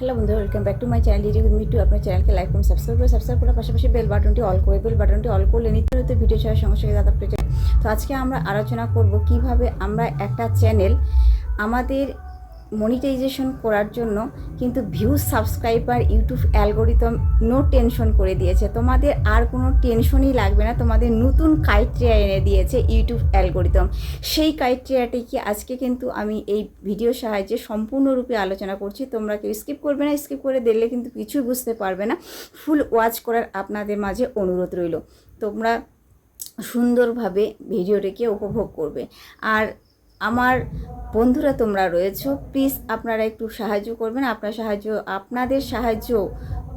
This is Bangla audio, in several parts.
হ্যালো বন্ধু welcome back to my channel DD with Mitu আপনার চ্যানেলকে লাইক করুন সাবস্ক্রাইব করে সাবস্ক্রাইব করার পাশাপাশি বেল বাটনটি অল করে বেল বাটনটি অল করলে নিত্য নিত্য ভিডিও ছাড়ার সঙ্গে সঙ্গে দাদা পেয়ে তো আজকে আমরা আলোচনা করব কীভাবে আমরা একটা চ্যানেল আমাদের মনিটাইজেশন করার জন্য কিন্তু views subscriber YouTube algorithm no tension করে দিয়েছে। তোমাদের আর কোনো টেনশনই লাগবে না। তোমাদের নতুন ক্রাইটেরিয়া এনে দিয়েছে ইউটিউব অ্যালগোরিদম সেই ক্রাইটেরিয়াটিকে আজকে কিন্তু আমি এই ভিডিও সাহায্যে সম্পূর্ণরূপে আলোচনা করছি। তোমরা কেউ স্কিপ করবে না। স্কিপ করে দিলে কিন্তু কিছুই বুঝতে পারবে না। ফুল ওয়াচ করার আপনাদের মাঝে অনুরোধ রইল। তোমরা সুন্দরভাবে ভিডিওটিকে উপভোগ করবে। আর আমার বন্ধুরা তোমরা রয়েছো প্লিজ আপনারা একটু সাহায্য করবেন। আপনার সাহায্য, আপনাদের সাহায্য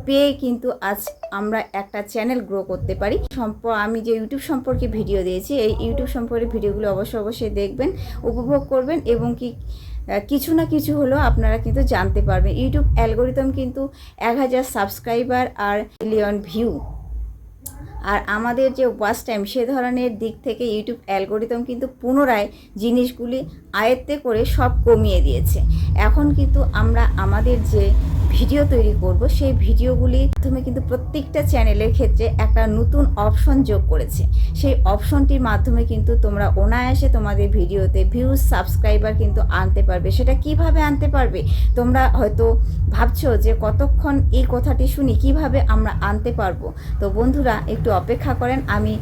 পেয়ে কিন্তু আজ আমরা একটা চ্যানেল গ্রো করতে পারি। সম্প আমি যে ইউটিউব সম্পর্কে ভিডিও দিয়েছি, এই ইউটিউব সম্পর্কে ভিডিওগুলো অবশ্যই অবশ্যই দেখবেন, উপভোগ করবেন এবং কি কিছু না কিছু হলেও আপনারা কিন্তু জানতে পারবেন। ইউটিউব অ্যালগোরিদম কিন্তু এক হাজার সাবস্ক্রাইবার আর মিলিয়ন ভিউ আর আমাদের যে ওয়াচ টাইম, সে ধরনের দিক থেকে ইউটিউব অ্যালগোরিদম কিন্তু পুনরায় জিনিসগুলি আয়ত্তে করে সব কমিয়ে দিয়েছে। এখন কিন্তু আমরা আমাদের যে ভিডিও তৈরি করব, সেই ভিডিওগুলির মাধ্যমে কিন্তু প্রত্যেকটা চ্যানেলের ক্ষেত্রে একটা নতুন অপশন যোগ করেছে। সেই অপশনটির মাধ্যমে কিন্তু তোমরা অনায়াসে তোমাদের ভিডিওতে ভিউজ সাবস্ক্রাইবার কিন্তু আনতে পারবে। সেটা কীভাবে আনতে পারবে? তোমরা হয়তো ভাবছ যে কতক্ষণ এই কথাটি শুনি, কীভাবে আমরা আনতে পারব? তো বন্ধুরা, একটু অপেক্ষা করেন, আমি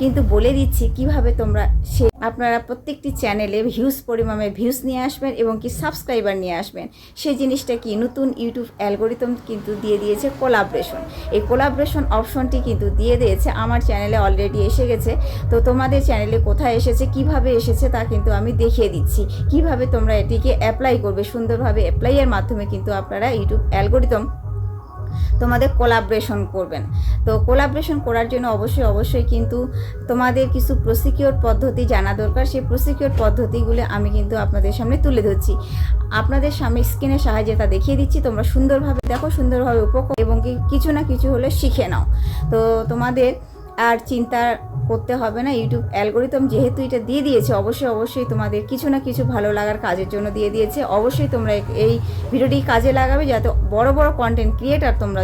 কিন্তু বলে দিচ্ছি কীভাবে তোমরা সে আপনারা প্রত্যেকটি চ্যানেলে ভিউজ পরিমাণে ভিউজ নিয়ে আসবেন এবং কি সাবস্ক্রাইবার নিয়ে আসবেন। সেই জিনিসটা কি নতুন ইউটিউব অ্যালগোরিদম কিন্তু দিয়ে দিয়েছে কোলাবরেশন এই কোলাবরেশন অপশনটি কিন্তু দিয়ে দিয়েছে। আমার চ্যানেলে অলরেডি এসে গেছে। তো তোমাদের চ্যানেলে কোথায় এসেছে, কীভাবে এসেছে তা কিন্তু আমি দেখিয়ে দিচ্ছি। কীভাবে তোমরা এটিকে অ্যাপ্লাই করবে সুন্দরভাবে অ্যাপ্লাইয়ের মাধ্যমে কিন্তু আপনারা ইউটিউব অ্যালগোরিদম তোমাদের কোলাব্রেশন করবেন। তো কোলাব্রেশন করার জন্য অবশ্যই অবশ্যই কিন্তু তোমাদের কিছু প্রসিকিউর পদ্ধতি জানা দরকার। সেই প্রসিকিউর পদ্ধতিগুলো আমি কিন্তু আপনাদের সামনে তুলে ধরছি। আপনাদের সামনে স্ক্রিনের সাহায্যে তা দেখিয়ে দিচ্ছি। তোমরা সুন্দরভাবে দেখো, সুন্দরভাবে উপকরণ এবং কিছু না কিছু হলে শিখে নাও। তো তোমাদের আর চিন্তা করতে হবে না ইউটিউব অ্যালগোরিদম যেহেতু এটা দিয়ে দিয়েছে, অবশ্যই অবশ্যই তোমাদের কিছু না কিছু ভালো লাগার কাজের জন্য দিয়ে দিয়েছে। অবশ্যই তোমরা এই ভিডিওটি কাজে লাগাবে যাতে বড় বড় কন্টেন্ট ক্রিয়েটার তোমরা,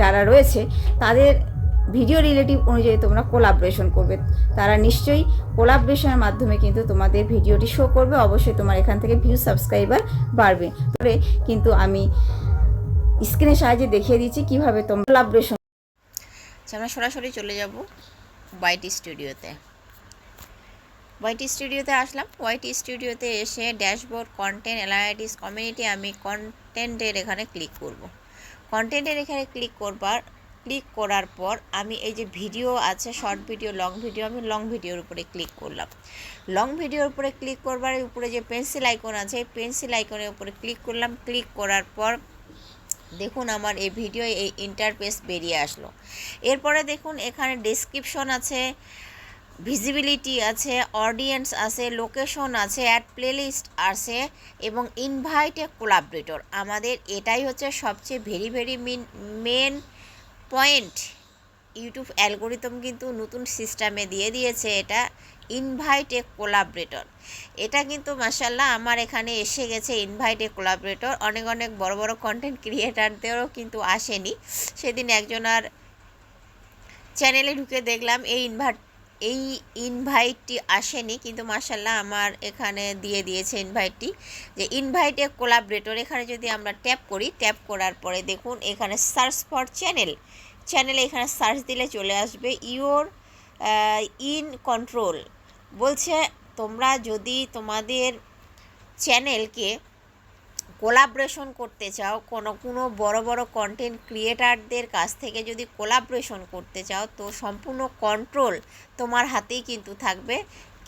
যারা রয়েছে, তাদের ভিডিও রিলেটিভ অনুযায়ী তোমরা কোলাবরেশন করবে। তারা নিশ্চয়ই কোলাবরেশনের মাধ্যমে কিন্তু তোমাদের ভিডিওটি শো করবে, অবশ্যই তোমার এখান থেকে ভিউ সাবস্ক্রাইবার বাড়বে। তবে কিন্তু আমি স্ক্রিনের সাহায্যে দেখিয়ে দিচ্ছি কীভাবে তোমরা কোলাবরেশন আচ্ছা আমরা সরাসরি চলে যাব ওয়াইটি স্টুডিওতে ওয়াইটি স্টুডিওতে আসলাম। ওয়াইটি স্টুডিওতে এসে ড্যাশবোর্ড কন্টেন্ট অ্যানালাইটিস কমিউনিটি আমি কন্টেন্টের এখানে ক্লিক করব। কন্টেন্টের এখানে ক্লিক করবার ক্লিক করার পর আমি এই যে ভিডিও আছে শর্ট ভিডিও লং ভিডিও আমি লং ভিডিওর উপরে ক্লিক করলাম। লং ভিডিওর উপরে ক্লিক করবার উপরে যে পেন্সিল আইকন আছে, এই পেন্সিল আইকনের উপরে ক্লিক করলাম। ক্লিক করার পর দেখুন আমার এই ভিডিও এই ইন্টারপেস বেরিয়ে আসলো। এরপরে দেখুন এখানে ডিসক্রিপশন আছে ভিজিবিলিটি আছে অডিয়েন্স আছে লোকেশন আছে অ্যাড প্লেলিস্ট আছে এবং ইনভাইট এ কোলাবরেটর আমাদের এটাই হচ্ছে সবচেয়ে very very mean point YouTube algorithm কিন্তু নতুন সিস্টেমে দিয়ে দিয়েছে, এটা ইনভাইট এ কোলাবরেটর এটা কিন্তু মাসাল্লাহ আমার এখানে এসে গেছে ইনভাইট এ কোলাবরেটর অনেক অনেক বড় বড় কন্টেন্ট ক্রিয়েটারদেরও কিন্তু আসেনি। সেদিন একজনার চ্যানেলে ঢুকে দেখলাম, এই ইনভাইট এই ইনভাইটটি আসেনি, কিন্তু মাসাল্লাহ আমার এখানে দিয়ে দিয়েছে ইনভাইটটি যে ইনভাইট এ কোলাবরেটর এখানে যদি আমরা ট্যাপ করি ট্যাপ করার পরে দেখুন, এখানে সার্চ ফর চ্যানেল চ্যানেলে এখানে সার্চ দিলে চলে আসবে ইওর ইন কন্ট্রোল বলছে, তোমরা যদি তোমাদের চ্যানেলকে কোলাবরেশন করতে চাও, কোনো কোনো বড় বড় কন্টেন্ট ক্রিয়েটারদের কাছ থেকে যদি কোলাবরেশন করতে চাও, তো সম্পূর্ণ কন্ট্রোল তোমার হাতেই কিন্তু থাকবে,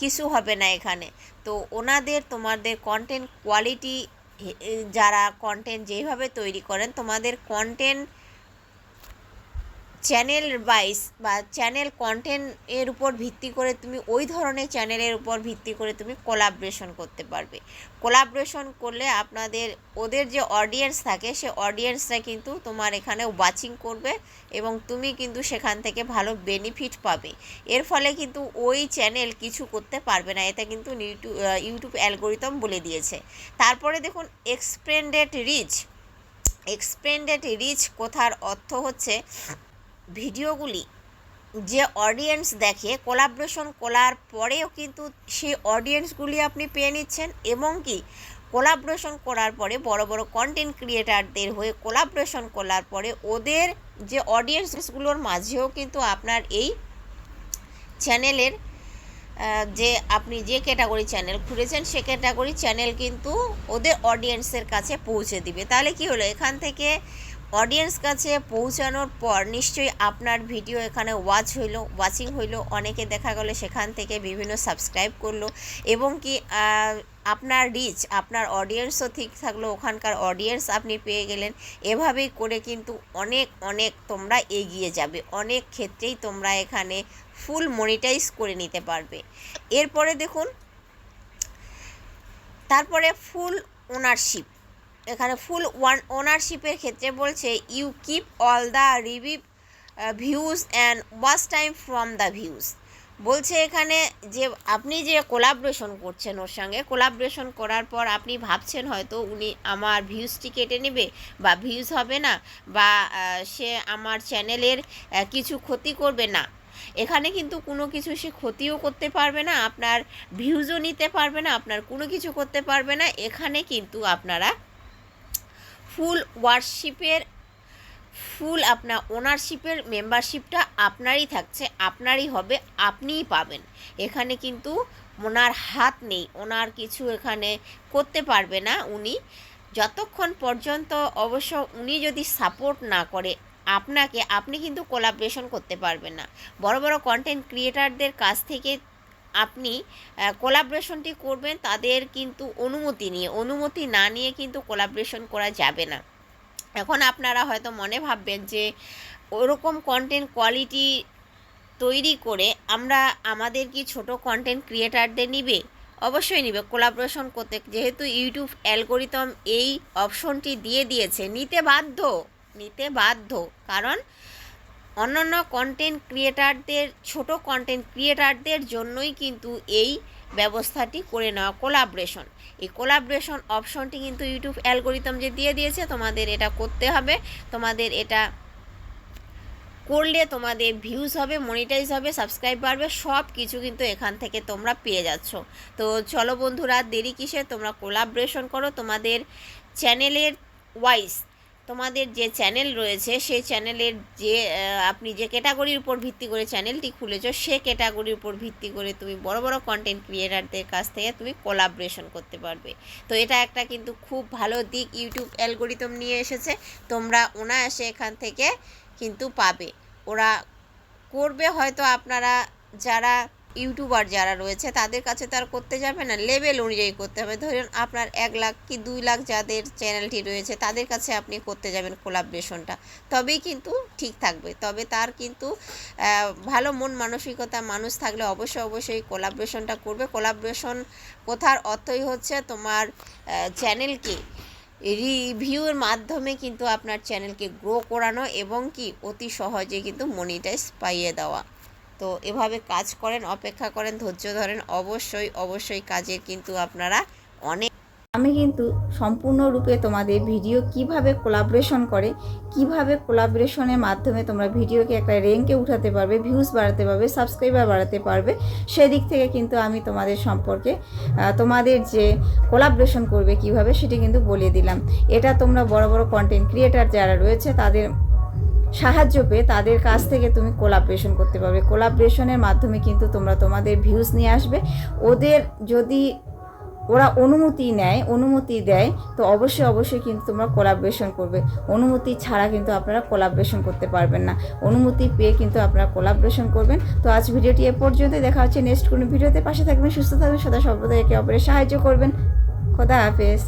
কিছু হবে না এখানে। তো ওনাদের, তোমাদের কন্টেন্ট কোয়ালিটি যারা কন্টেন্ট যেভাবে তৈরি করেন, তোমাদের কন্টেন্ট চ্যানেল ওয়াইজ বা চ্যানেল কন্টেন্ট এর উপর ভিত্তি করে তুমি ওই ধরনের চ্যানেলের উপর ভিত্তি করে তুমি কোলাবরেশন করতে পারবে। কোলাবরেশন করলে আপনাদের, ওদের যে অডিয়েন্স থাকে, সে অডিয়েন্সরা কিন্তু তোমার এখানে ওয়াচিং করবে এবং তুমি কিন্তু সেখান থেকে ভালো বেনিফিট পাবে। এর ফলে কিন্তু ওই চ্যানেল কিছু করতে পারবে না, এটা কিন্তু ইউটিউব ইউটিউব অ্যালগোরিদম বলে দিয়েছে। তারপরে দেখুন এক্সপেন্ডেড রিচ এক্সপেন্ডেড রিচ কথার অর্থ হচ্ছে ভিডিওগুলি যে অডিয়েন্স দেখে কোলাবরেশন করার পরেও কিন্তু সেই অডিয়েন্সগুলি আপনি পেয়ে নিচ্ছেন এবং কি কোলাবরেশন করার পরে বড় বড় কন্টেন্ট ক্রিয়েটারদের হয়ে কোলাবরেশন করার পরে ওদের যে অডিয়েন্সগুলোর মাঝেও কিন্তু আপনার এই চ্যানেলের যে আপনি যে ক্যাটাগরি চ্যানেল খুলেছেন সে ক্যাটাগরি চ্যানেল কিন্তু ওদের অডিয়েন্সের কাছে পৌঁছে দিবে। তাহলে কি হলো? এখান থেকে অডিয়েন্স কাছে পৌঁছানোর পর নিশ্চয়ই আপনার ভিডিও এখানে ওয়াচ হইল ওয়াচিং হইল, অনেকে দেখা গেলো সেখান থেকে বিভিন্ন সাবস্ক্রাইব করল এবং কি আপনার রিচ আপনার অডিয়েন্সও ঠিক থাকল, ওখানকার অডিয়েন্স আপনি পেয়ে গেলেন। এভাবেই করে কিন্তু অনেক অনেক তোমরা এগিয়ে যাবে। অনেক ক্ষেত্রেই তোমরা এখানে ফুল মনিটাইজ করে নিতে পারবে। এরপরে দেখুন, তারপরে ফুল ওনারশিপ এখানে ফুল ওয়ান ওনারশিপের ক্ষেত্রে বলছে you keep all the review views and watch time from the views বলছে এখানে যে আপনি যে কোলাবরেশন করছেন ওর সঙ্গে কোলাবরেশন করার পর আপনি ভাবছেন হয়তো উনি আমার ভিউজটি কেটে নেবে বা ভিউজ হবে না বা সে আমার চ্যানেলের কিছু ক্ষতি করবে না। এখানে কিন্তু কোনো কিছু সে ক্ষতিও করতে পারবে না, আপনার ভিউজও নিতে পারবে না, আপনার কোনো কিছু করতে পারবে না। এখানে কিন্তু আপনারা ফুল ওয়ার্কশিপের ফুল আপনার ওনারশিপের মেম্বারশিপটা আপনারই থাকছে, আপনারই হবে, আপনিই পাবেন। এখানে কিন্তু ওনার হাত নেই, ওনার কিছু এখানে করতে পারবে না উনি। যতক্ষণ পর্যন্ত অবশ্য উনি যদি সাপোর্ট না করে, আপনাকে, আপনি কিন্তু কোলাবরেশন করতে পারবেন না। বড় বড় কন্টেন্ট ক্রিয়েটারদের কাছ থেকে আপনি কোলাবরেশনটি করবেন, তাদের কিন্তু অনুমতি নিয়ে, অনুমতি না নিয়ে কিন্তু কোলাবরেশন করা যাবে না। এখন আপনারা হয়তো মনে ভাববেন যে, ওরকম কন্টেন্ট কোয়ালিটি তৈরি করে আমরা আমাদের কি ছোট কন্টেন্ট ক্রিয়েটারদের নিবে? অবশ্যই নিবে। কোলাবরেশন করতে যেহেতু ইউটিউব অ্যালগোরিতম এই অপশনটি দিয়ে দিয়েছে, নিতে বাধ্য নিতে বাধ্য। কারণ অন্যান্য কন্টেন্ট ক্রিয়েটারদের ছোট কন্টেন্ট ক্রিয়েটারদের জন্যই কিন্তু এই ব্যবস্থাটি করে নেওয়া কোলাবরেশন এই কোলাবরেশন অপশনটি কিন্তু ইউটিউব অ্যালগোরিদম যে দিয়ে দিয়েছে, তোমাদের এটা করতে হবে। তোমাদের এটা করলে তোমাদের ভিউজ হবে মনিটাইজ হবে সাবস্ক্রাইব বাড়বে সব কিছু কিন্তু এখান থেকে তোমরা পেয়ে যাচ্ছ। তো চলো বন্ধুরা, দেরি কিসে? তোমরা কোলাবরেশন করো। তোমাদের চ্যানেলের ওয়াইজ তোমাদের যে চ্যানেল রয়েছে, সেই চ্যানেলের যে আপনি যে ক্যাটাগরির উপর ভিত্তি করে চ্যানেলটি খুলেছো, সে ক্যাটাগরির উপর ভিত্তি করে তুমি বড় বড় কন্টেন্ট ক্রিয়েটারদের কাছ থেকে তুমি কোলাবরেশন করতে পারবে। তো এটা একটা কিন্তু খুব ভালো দিক ইউটিউব অ্যালগোরিদম নিয়ে এসেছে। তোমরা অনায়াসে এখান থেকে কিন্তু পাবে। ওরা করবে হয়তো আপনারা যারা ইউটিউবার যারা রয়েছে, তাদের কাছে তো আর করতে যাবে না। লেভেল অনুযায়ী করতে হবে। ধরুন আপনার এক লাখ কি দুই লাখ যাদের চ্যানেলটি রয়েছে, তাদের কাছে আপনি করতে যাবেন কোলাবরেশনটা তবেই কিন্তু ঠিক থাকবে। তবে তার কিন্তু ভালো মন মানসিকতা মানুষ থাকলে অবশ্যই অবশ্যই কোলাবরেশনটা করবে। কোলাবরেশন কোথার অর্থই হচ্ছে তোমার চ্যানেলকে রিভিউর মাধ্যমে কিন্তু আপনার চ্যানেলকে গ্রো করানো এবং কি অতি সহজে কিন্তু মনিটাইজ পাইয়ে দেওয়া। তো এভাবে কাজ করেন, অপেক্ষা করেন, ধৈর্য ধরেন, অবশ্যই অবশ্যই কাজের কিন্তু আপনারা অনেক আমি কিন্তু সম্পূর্ণরূপে তোমাদের ভিডিও কীভাবে কোলাবরেশন করে, কীভাবে কোলাবরেশনের মাধ্যমে তোমরা ভিডিওকে একটা র্যাঙ্কে উঠাতে পারবে ভিউজ বাড়াতে পারবে সাবস্ক্রাইবার বাড়াতে পারবে, সেদিক থেকে কিন্তু আমি তোমাদের সম্পর্কে তোমাদের যে কোলাবরেশন করবে কীভাবে সেটি কিন্তু বলে দিলাম। এটা তোমরা বড় বড় কন্টেন্ট ক্রিয়েটার যারা রয়েছে তাদের সাহায্য পেয়ে তাদের কাছ থেকে তুমি কোলাবরেশন করতে পারবে। কোলাবরেশনের মাধ্যমে কিন্তু তোমরা তোমাদের ভিউজ নিয়ে আসবে। ওদের যদি ওরা অনুমতি নেয়, অনুমতি দেয়, তো অবশ্যই অবশ্যই কিন্তু তোমরা কোলাবরেশন করবে। অনুমতি ছাড়া কিন্তু আপনারা কোলাবরেশন করতে পারবেন না। অনুমতি পেয়ে কিন্তু আপনারা কোলাবরেশন করবেন। তো আজ ভিডিওটি এ পর্যন্ত দেখা হচ্ছে নেক্সট কোনো ভিডিওতে। পাশে থাকবেন, সুস্থ থাকবেন, সদা সর্বদা একে অপরের সাহায্য করবেন। খোদা হাফেজ।